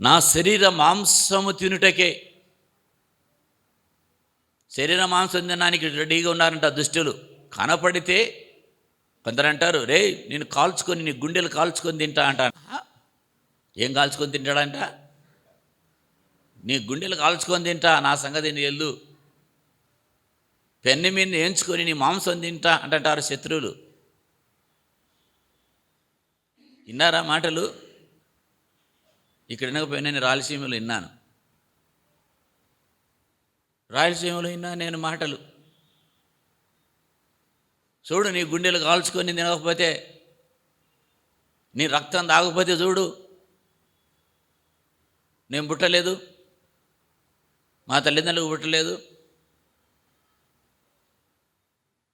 నా శరీర మాంసము తినుటకే. శరీర మాంసం తినడానికి రెడీగా ఉన్నారంట దుష్టులు. కనపడితే కొందరు అంటారు రే నేను కాల్చుకొని నీ గుండెలు కాల్చుకొని తింటా అంట. ఏం కాల్చుకొని తింటాడంట? నీ గుండెలు కాల్చుకొని తింటా నా సంగతి నీ ఎల్లు పెన్ను మీద ఎంచుకొని నీ మాంసం తింటా అంటారు శత్రువులు. విన్నారా మాటలు? ఇక్కడ వినకపోయినా నేను రాయలసీమలో విన్నాను రాయలసీమలో విన్నా నేను మాటలు. చూడు నీ గుండెలు కాల్చుకొని తినకపోతే నీ రక్తం తాగకపోతే చూడు. నేను పుట్టలేదు. మా తల్లిదండ్రులకు పుట్టలేదు.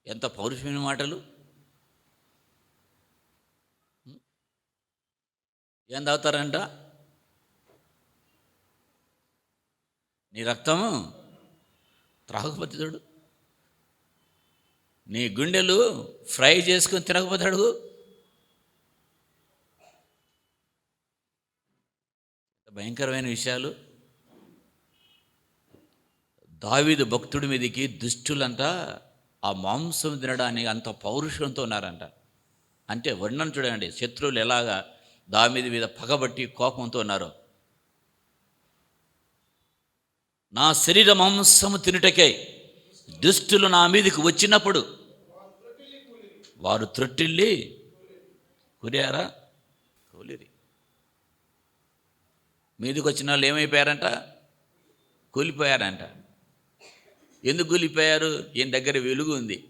ఎంత పౌరుషమైన మాటలు. ఏం తాగుతారంట? నీ రక్తము త్రాగకపోతే చూడు. నీ గుండెలు ఫ్రై చేసుకొని తినకపోతే అడుగు. భయంకరమైన విషయాలు. దావీదు భక్తుడి మీదకి దుష్టులంట ఆ మాంసం తినడానికి అంత పౌరుషంతో ఉన్నారంట. అంటే వర్ణం చూడండి శత్రువులు ఎలాగా దావీదు మీద పగబట్టి కోపంతో ఉన్నారో. నా శరీర మాంసము తినుటకై దుష్టులు నా మీదకి వచ్చినప్పుడు వారు త్రొట్టిల్లి కురియారా? కూలిరి. మీదకి వచ్చిన వాళ్ళు ఏమైపోయారంట? కూలిపోయారంట. ఎందుకు కూలిపోయారు? ఈయన దగ్గర వెలుగు ఉంది.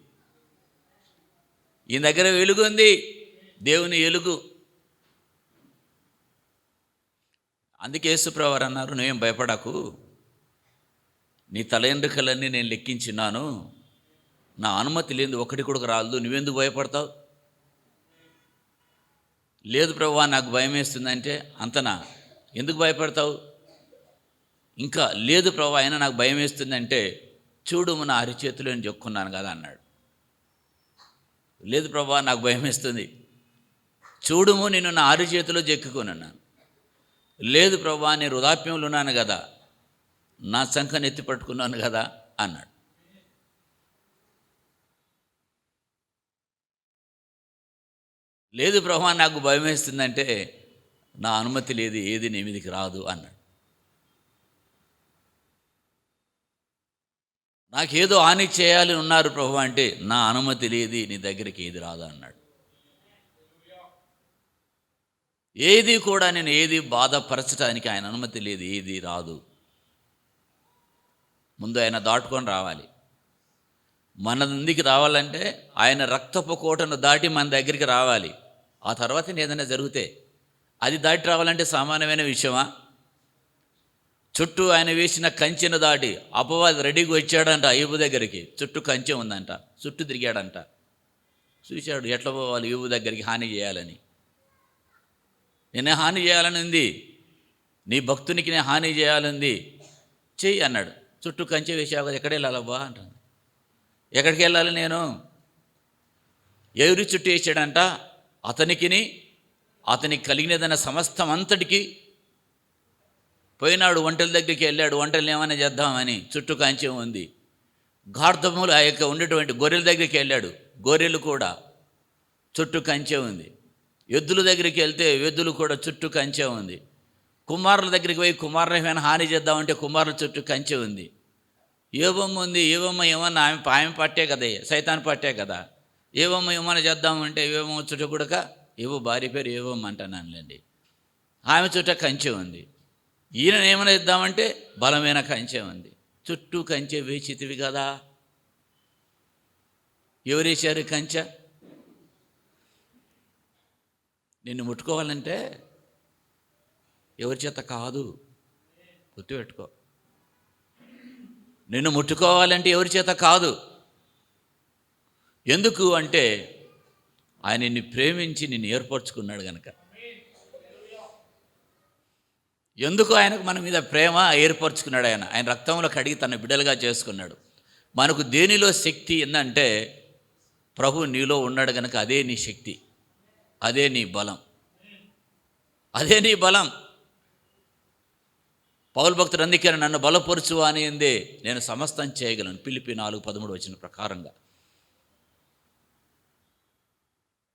ఈయన దగ్గర వెలుగు ఉంది. దేవుని వెలుగు. అందుకే యేసుప్రవారు అన్నారు నువ్వేం భయపడకు. నీ తలెండ్రికలన్నీ నేను లెక్కించినాను. నా అనుమతి లేని ఒకటి కూడా రాదు. నువ్వెందుకు భయపడతావు? లేదు ప్రభా నాకు భయం వేస్తుందంటే అంతనా? ఎందుకు భయపడతావు? ఇంకా లేదు ప్రభా అయినా నాకు భయం వేస్తుందంటే చూడు నా అరిచేతులు నేను చెప్పుకున్నాను కదా అన్నాడు. లేదు ప్రభా నాకు భయం వేస్తుంది. చూడుము నేను నా అరిచేతిలో చెక్కుకున్నాను లేదు ప్రభా నేను వృధాప్యంలో ఉన్నాను కదా. నా శంఖను ఎత్తి పట్టుకున్నాను కదా అన్నాడు. లేదు ప్రభా నాకు భయం వేస్తుందంటే నా అనుమతి లేదు ఏది నీ మీదకి రాదు అన్నాడు. నాకేదో హాని చేయాలని ఉన్నారు ప్రభు అంటే నా అనుమతి లేదు నీ దగ్గరికి ఏది రాదు అన్నాడు. ఏది కూడా నేను ఏది బాధపరచడానికి ఆయన అనుమతి లేదు ఏది రాదు. ముందు ఆయన దాటుకొని రావాలి. మన ముందుకి రావాలంటే ఆయన రక్తపు కోటను దాటి మన దగ్గరికి రావాలి. ఆ తర్వాత ఏదైనా జరిగితే అది దాటి రావాలంటే సామాన్యమైన విషయమా? చుట్టూ ఆయన వేసిన కంచెను దాటి అపవాది రెడీగా వచ్చాడంట అయ్యబు దగ్గరికి. చుట్టూ కంచె ఉందంట. చుట్టూ తిరిగాడంట. చూశాడు ఎట్లా పోవాలి యువు దగ్గరికి హాని చేయాలని. నేనే హాని చేయాలని ఉంది. నీ భక్తునికి నేను హాని చేయాలంది చెయ్యి అన్నాడు. చుట్టూ కంచె వేసావు కదా ఎక్కడ వెళ్ళాలబ్బా అంటాను ఎక్కడికి వెళ్ళాలి నేను? ఎవరి చుట్టూ వేసాడంట అతనికిని అతనికి కలిగినదన్న సమస్తం అంతటికి పోయినాడు వంటల దగ్గరికి వెళ్ళాడు వంటలు ఏమైనా చేద్దామని చుట్టూ కంచె ఉంది. గార్ధములు ఆ యొక్క ఉండేటువంటి గొర్రెల దగ్గరికి వెళ్ళాడు గొర్రెలు కూడా చుట్టూ కంచె ఉంది. ఎద్దుల దగ్గరికి వెళ్తే ఎద్దులు కూడా చుట్టూ కంచె ఉంది. కుమారుల దగ్గరికి పోయి కుమారులు ఏమైనా హాని చేద్దామంటే కుమారుల చుట్టూ కంచె ఉంది. ఏవమ్మ ఉంది? ఏవమ్మ ఏమన్నా ఆమె ఆమె పట్టే కదా సైతాన్ పట్టే కదా. ఏవమ్మ ఏమన్నా చేద్దామంటే ఏవమ్మ చుట్టూ కూడా ఏవో భార్య పేరు ఏవమ్మ అంటానండి ఆమె చుట్టూ కంచె ఉంది. ఈయన ఏమైనా ఇద్దామంటే బలమైన కంచె ఉంది. చుట్టూ కంచె వేచితివి కదా. ఎవరేశారు కంచె? నిన్ను ముట్టుకోవాలంటే ఎవరి చేత కాదు? గుర్తుపెట్టుకో. నిన్ను ముట్టుకోవాలంటే ఎవరి చేత కాదు? ఎందుకు అంటే ఆయన నిన్ను ప్రేమించి నిన్ను ఏర్పరచుకున్నాడు కనుక ఎందుకు ఆయనకు మన మీద ప్రేమ ఏర్పరచుకున్నాడు ఆయన? ఆయన రక్తంలో కడిగి తన బిడ్డలుగా చేసుకున్నాడు. మనకు దేనిలో శక్తి ఏంటంటే ప్రభు నీలో ఉన్నాడు కనుక అదే నీ శక్తి. అదే నీ బలం. అదే నీ బలం. పౌరు భక్తుడు అందుకే నన్ను బలపరుచు అని ఉంది నేను సమస్తం చేయగలను. పిలిపి నాలుగు పదమూడు వచ్చిన ప్రకారంగా.